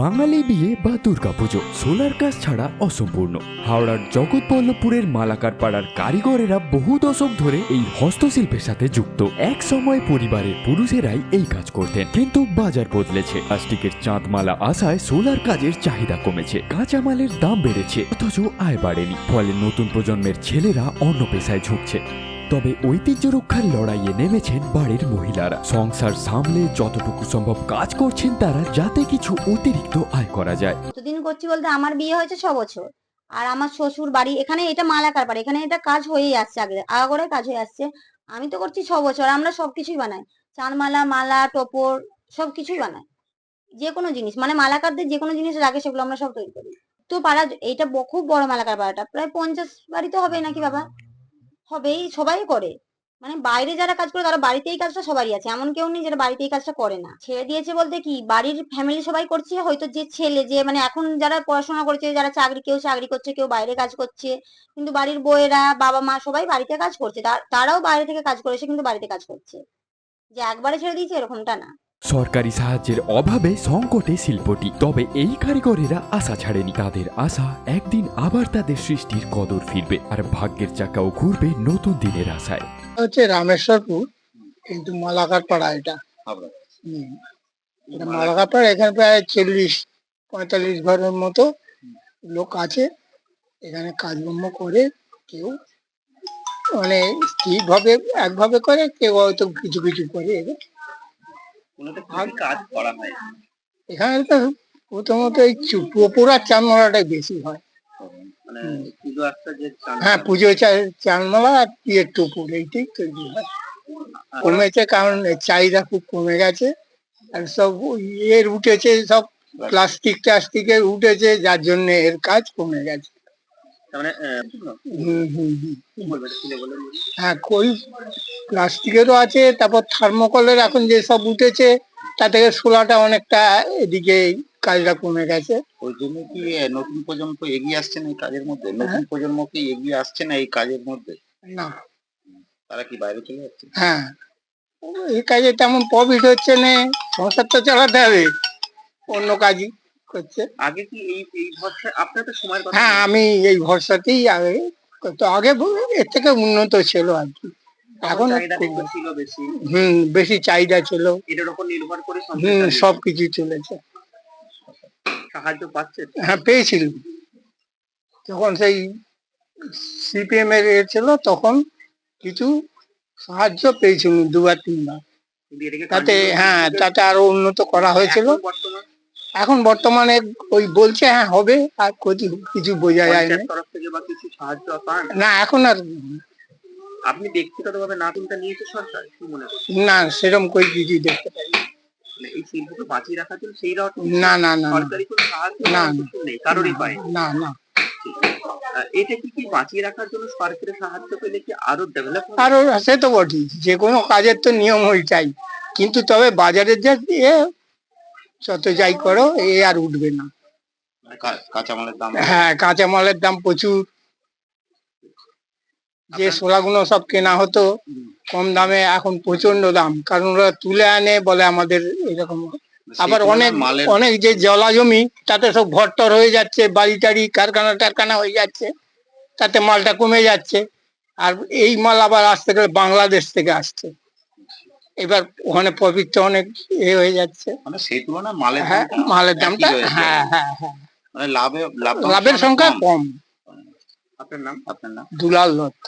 বাঙালি বিয়ে বা দুর্গাপুজো, সোলার কাজ ছাড়া অসম্পূর্ণ। হাওড়ার জগৎবল্লভপুরের মালাকার পাড়ার কারিগরেরা বহু দশক ধরে এই হস্তশিল্পের সাথে যুক্ত। এক সময় পরিবারের পুরুষেরাই এই কাজ করতেন, কিন্তু বাজার বদলেছে। প্লাস্টিকের চাঁদমালা আসায় সোলার কাজের চাহিদা কমেছে। কাঁচামালের দাম বেড়েছে, অথচ আয় বাড়েনি। ফলে নতুন প্রজন্মের ছেলেরা অন্য পেশায় ঝুঁকছে। তবে ঐতিহ্য রক্ষার লড়াইয়ে নেমেছেন বাড়ির মহিলারা। সংসার সামলে যতটুকু সম্ভব কাজ করছেন তারা যাতে কিছু অতিরিক্ত আয় করা যায়। কতদিন করছি বলতে আমার বিয়ে হয়েছে ছ বছর। আর আমার শ্বশুর বাড়ি, এখানে এটা মালাকার বাড়ি, এখানে এটা কাজ হয়েই আসছে আগে, আগাগোড়াই কাজ হয়ে আসছে। আমি তো করছি ছ বছর, আমরা সবকিছুই বানাই। চাঁদমালা মালা, টোপর, সবকিছুই বানাই। যে কোনো জিনিস মানে মালাকারদের যে কোনো জিনিস লাগে সেগুলো আমরা সব তৈরি করি। তো পাড়া এইটা খুব বড় মালাকার পাড়াটা, প্রায় পঞ্চাশ বাড়ি তো হবে নাকি বাবা? হবেই, সবাই করে। মানে বাইরে যারা কাজ করে তারা বাড়িতেই কাজটা সবারই আছে। এমন কেউ নেই যারা বাড়িতে এই কাজটা করে না। ছেড়ে দিয়েছে বলতে কি, বাড়ির ফ্যামিলি সবাই করছে, হয়তো যে ছেলে, যে মানে এখন যারা পড়াশোনা করছে, যারা চাকরি, কেউ চাকরি করছে, কেউ বাইরে কাজ করছে, কিন্তু বাড়ির বউয়েরা বাবা মা সবাই বাড়িতে কাজ করছে। তারাও বাইরে থেকে কাজ করে এসে কিন্তু বাড়িতে কাজ করছে। যে একবারে ছেড়ে দিয়েছে এরকমটা না। সরকারি সাহায্যের অভাবে সংকটে শিল্পটি তবে এই কারিগরেরা আশা ছাড়েনি। তাদের আশা একদিন আবার তাদের সৃষ্টির কদর ফিরবে আর ভাগ্যের চাকাও ঘুরবে নতুন দিনের আশায়। হচ্ছে রামেশ্বরপুর কিন্তু মালাকার পাড়া এটা। মালাকার পাড়া এখানে প্রায় চল্লিশ পঁয়তাল্লিশ ঘরের মতো লোক আছে। এখানে কাজকর্ম করে কেউ মানে ঠিকভাবে একভাবে করে কেউ হয়তো কিছু কিছু করে মূলত কি কি কাজ করা হয়? এখানে তো প্রথমত এই চু- টোপরা বেশি হয়। মানে পুজো একটা যে হ্যাঁ পুজো চা- চানমালা আর পিয়ের টোপর এইটাই তৈরি হয়। কমেছে কারণ চাহিদা খুব কমে গেছে। আর সব ইয়ের উঠেছে সব প্লাস্টিক টাস্টিকের উঠেছে যার জন্য এর কাজ কমে গেছে। মানে হ্যাঁ কই প্লাস্টিকেরও আছে তারপর থার্মোকলের এখন যে সব উঠেছে তা থেকে সোলাটা অনেকটা এদিকে কাজটা কমে গেছে। ওই জন্য কি নতুন প্রজন্ম এগিয়ে আসছে না এই কাজের মধ্যে? হ্যাঁ। নতুন প্রজন্ম কি এগিয়ে আসছে না এই কাজের মধ্যে? না। তারা কি বাইরে চলে যাচ্ছে? হ্যাঁ। এই কাজে তেমন প্রফিট হচ্ছে না সংসার তো চালাতে হবে অন্য কাজই করছে। আগে কি এই এই ভরসা আপনার তো সময়ের কথা হ্যাঁ আমি এই ভরসাতেই আগে তো আগে এর থেকে উন্নত ছিল আর কি। এখন ছিল বেশি। হুম বেশি চাহিদা ছিল। এটার উপর নির্ভর করে হুম চালিয়ে কিছু চলেছে। সাহায্য পাচ্ছে। হ্যাঁ পেয়েছিল। যখন সেই সিপিএম এর ছিল তখন কিছু সাহায্য পেয়েছিল দুবার তিনবার। তাতে হ্যাঁ তাতে আরও উন্নত করা হয়েছিল। এখন বর্তমানে ওই বলছে হ্যাঁ হবে আর ক্ষতি কিছু বোঝা যায় না এখন আর আপনি ব্যক্তিগতভাবে না চিন্তা নিয়েছে সরকার? কি মনে করছেন? না সেরকম কই কিছু দেখতে পাই না। মানে এই শিল্পকে বাঁচিয়ে রাখার জন্য সেই রকম না না না না। সরকারি কোনো সাহায্য না, কিছু নেই কারোরই পায়। না না। এটা কি কি বাঁচিয়ে রাখার জন্য সরকারের সাহায্য পেলে কি আরও ডেভেলপ আরও সে তো বটেই যে কোনো কাজের তো নিয়ম ওইটাই কিন্তু তবে বাজারের যে এ যত যাই করো এ আর উঠবে না। কাঁচামালের দাম হ্যাঁ কাঁচামালের দাম প্রচুর। যে সোলাগুলো সব কেনা হতো কম দামে এখন প্রচণ্ড দাম। কারণ ওরা তুলে আনে বলে আমাদের এরকম। আবার অনেক অনেক যে জলা জমি তাতে সব ঘরটর হয়ে যাচ্ছে বাড়ি টাড়ি কারখানা টারখানা হয়ে যাচ্ছে তাতে মালটা কমে যাচ্ছে। আর এই মাল আবার আসতে গেলে বাংলাদেশ থেকে আসছে। এবার ওখানে প্রফিটটা অনেক এ হয়ে যাচ্ছে। মানে সেই তুলনায় মালের হ্যাঁ দামটা মালের দামটা হ্যাঁ হ্যাঁ হ্যাঁ। মানে লাভ লাভের সংখ্যা কম। আপনার নাম? আপনার নাম দুলাল দত্ত।